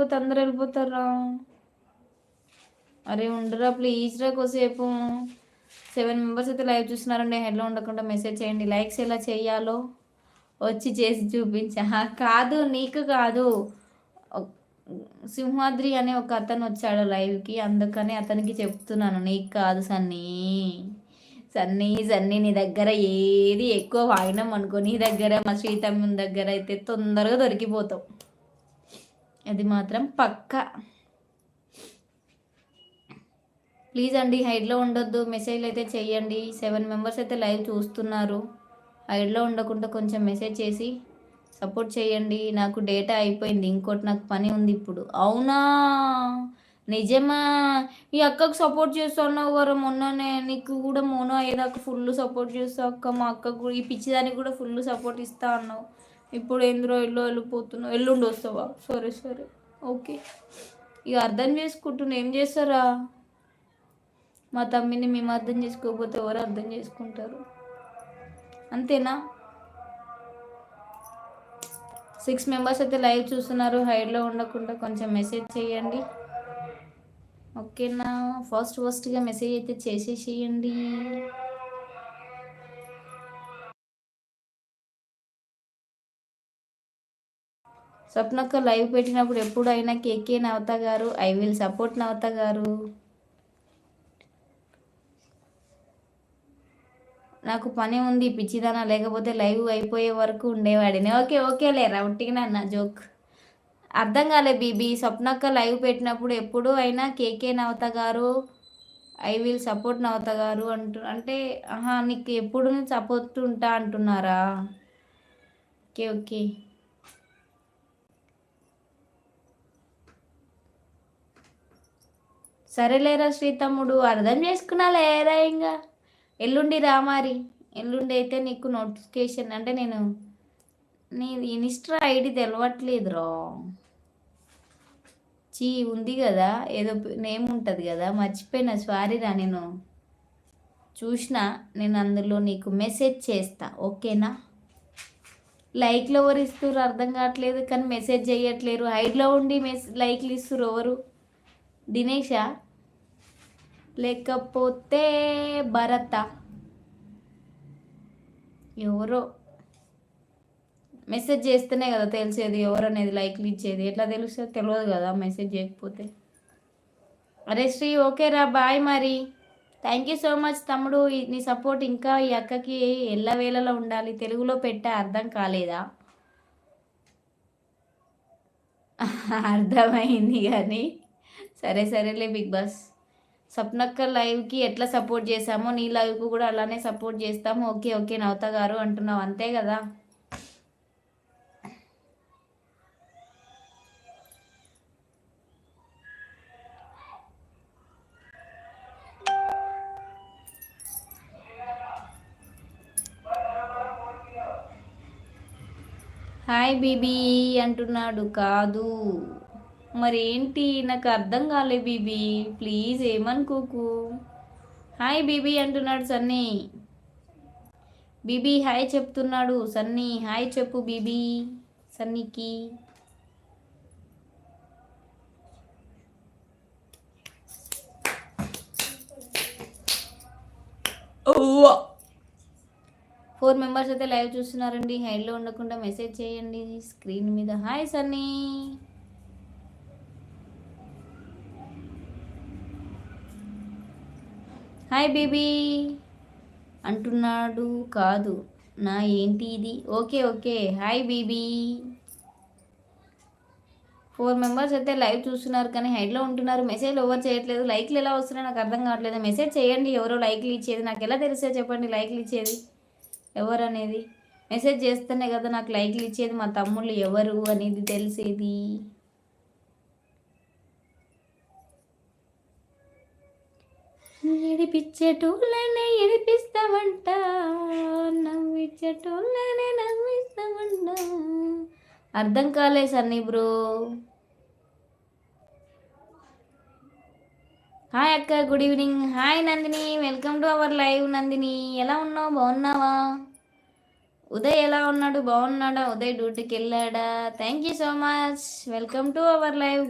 వెళ్ళిపోతే అందరు వెళ్ళిపోతారా? అరే ఉండరా ప్లీజ్ రా సెవెన్ మెంబర్స్ అయితే లైవ్ చూస్తున్నారండి. హెడ్లో ఉండకుండా మెసేజ్ చేయండి. లైక్స్ ఎలా చేయాలో వచ్చి చేసి చూపించా. కాదు నీకు కాదు. సింహాద్రి అనే ఒక అతను వచ్చాడు లైవ్కి అందుకని అతనికి చెప్తున్నాను. నీకు కాదు సన్నీ. సన్నీ సన్నీ నీ దగ్గర ఏది ఎక్కువ వాడినాం అనుకో నీ దగ్గర మా శ్రీతమ్మ దగ్గర అయితే తొందరగా దొరికిపోతాం. అది మాత్రం పక్క. ప్లీజ్ అండి హైడ్లో ఉండొద్దు. మెసేజ్లు అయితే చేయండి సెవెన్ మెంబర్స్ అయితే లైవ్ చూస్తున్నారు. హైడ్లో ఉండకుండా కొంచెం మెసేజ్ చేసి సపోర్ట్ చేయండి నాకు డేటా అయిపోయింది. ఇంకోటి నాకు పని ఉంది ఇప్పుడు. అవునా? నిజమా? ఈ అక్కకు సపోర్ట్ చేస్తున్నావు కదా మొన్ననే. నీకు కూడా మోనో అయ్యేదాకా ఫుల్ సపోర్ట్ చేస్తావు అక్క. మా అక్కకు ఈ పిచ్చిదానికి కూడా ఫుల్ సపోర్ట్ ఇస్తా అన్నావు. ఇప్పుడు ఎందులో ఎల్లో వెళ్ళిపోతున్నావు ఎల్లుండి వస్తావా? సరే సరే. ఓకే. ఇక అర్థం చేసుకుంటున్నా. ఏం చేస్తారా? మా తమ్మిని మేము అర్థం చేసుకోకపోతే ఎవరు అర్థం చేసుకుంటారు? అంతేనా? సిక్స్ మెంబర్స్ అయితే లైవ్ చూస్తున్నారు. హైడ్లో ఉండకుండా కొంచెం మెసేజ్ చేయండి. ఓకేనా? ఫస్ట్ ఫస్ట్గా మెసేజ్ అయితే చేసేసేయండి. స్వప్నక్క లైవ్ పెట్టినప్పుడు ఎప్పుడైనా కేకే నవత గారు ఐ విల్ సపోర్ట్ నవత గారు. నాకు పని ఉంది పిచ్చిదానా లేకపోతే లైవ్ అయిపోయే వరకు ఉండేవాడిని. ఓకే ఓకే లేరా నా జోక్. అర్థం కాలే బీబీ స్వప్నక్క లైవ్ పెట్టినప్పుడు ఎప్పుడు అయినా కేకే నవత గారు ఐ విల్ సపోర్ట్ నవత గారు అంటు అంటే ఆహా నీకు ఎప్పుడు సపోర్ట్ ఉంటా అంటున్నారా? Okay okay. సరేలేరా శ్రీతమ్ముడు అర్థం చేసుకున్నా లేరా ఇంకా ఎల్లుండి రామారి ఎల్లుండి అయితే నీకు నోటిఫికేషన్ అంటే నేను నీ ఇన్స్టా ఐడి తెలవట్లేదు రా చీ ఉంది కదా. ఏదో నేమ్ ఉంటుంది కదా. మర్చిపోయిన సారీ రా నేను. చూసినా నేను అందులో నీకు మెసేజ్ చేస్తా. ఓకేనా? లైక్లు ఎవరు ఇస్తారు అర్థం కావట్లేదు కానీ మెసేజ్ చేయట్లేరు. హైడ్లో ఉండి మెస్ లైక్లు ఇస్తారు ఎవరు? దినేష? లేకపోతే భరత? ఎవరో? మెసేజ్ చేస్తేనే కదా తెలిసేది ఎవరనేది లైక్లు ఇచ్చేది. ఎట్లా తెలుస్తుంది తెలియదు కదా మెసేజ్ చేయకపోతే. అరే శ్రీ ఓకేరా బాయ్ మరి. థ్యాంక్ యూ సో మచ్ తమ్ముడు. నీ సపోర్ట్ ఇంకా ఈ అక్కకి ఎల్లవేళలో ఉండాలి. తెలుగులో పెట్టే అర్థం కాలేదా? అర్థమైంది కానీ. సరే సరేలే బిగ్ బాస్. స్వప్నక్క లైవ్కి ఎట్లా సపోర్ట్ చేసామో నీ లైవ్కు కూడా అలానే సపోర్ట్ చేస్తాము. ఓకే ఓకే నవత గారు అంటున్నావు. అంతే కదా? హాయ్ బీబీ అంటున్నాడు. కాదు. మరేంటి? నాకు అర్థం కాలే బీబీ. ప్లీజ్ ఏమనుకోకు. హాయ్ బీబీ అంటున్నాడు సన్నీ. బీబీ హాయ్ చెప్తున్నాడు సన్నీ. హాయ్ చెప్పు బీబీ సన్నీకి. ఫోర్ మెంబర్స్ అయితే లైవ్ చూస్తున్నారండి. హైడ్లో ఉండకుండా మెసేజ్ చేయండి స్క్రీన్ మీద. హాయ్ సన్నీ. Hi baby. అంటున్నాడు. కాదు. నా ఏంటి ఇది? Okay okay. Hi baby. Four members అయితే లైవ్ చూస్తున్నారు కానీ హైడ్లో ఉంటున్నారు. మెసేజ్ ఓవర్ చేయట్లేదు? లైక్లు ఎలా వస్తున్నాయి? నాకు అర్థం కావట్లేదు. మెసేజ్ చేయండి. ఎవరో లైక్లు ఇచ్చేది. నాకు ఎలా తెలిసే చెప్పండి? లైక్లు ఇచ్చేది ఎవరు అనేది? మెసేజ్ చేస్తేనే కదా నాకు లైక్లు ఇచ్చేది. మా తమ్ముళ్ళు ఎవరు అనేది తెలిసేది. ఎడిపించేటోళ్ళనే ఏడిపిస్తామంట నవ్వించేటోళ్ళనే నవ్విస్తామంట అర్థం కాలే సన్నీ బ్రో. హాయ్ అక్క good evening. Hi Nandini welcome to our live Nandini. ఎలా ఉన్నావు? బాగున్నావా? ఉదయ్ ఎలా ఉన్నాడు? బాగున్నాడా? ఉదయ్ డ్యూటీకి వెళ్ళాడా thank you so much. Welcome to our live.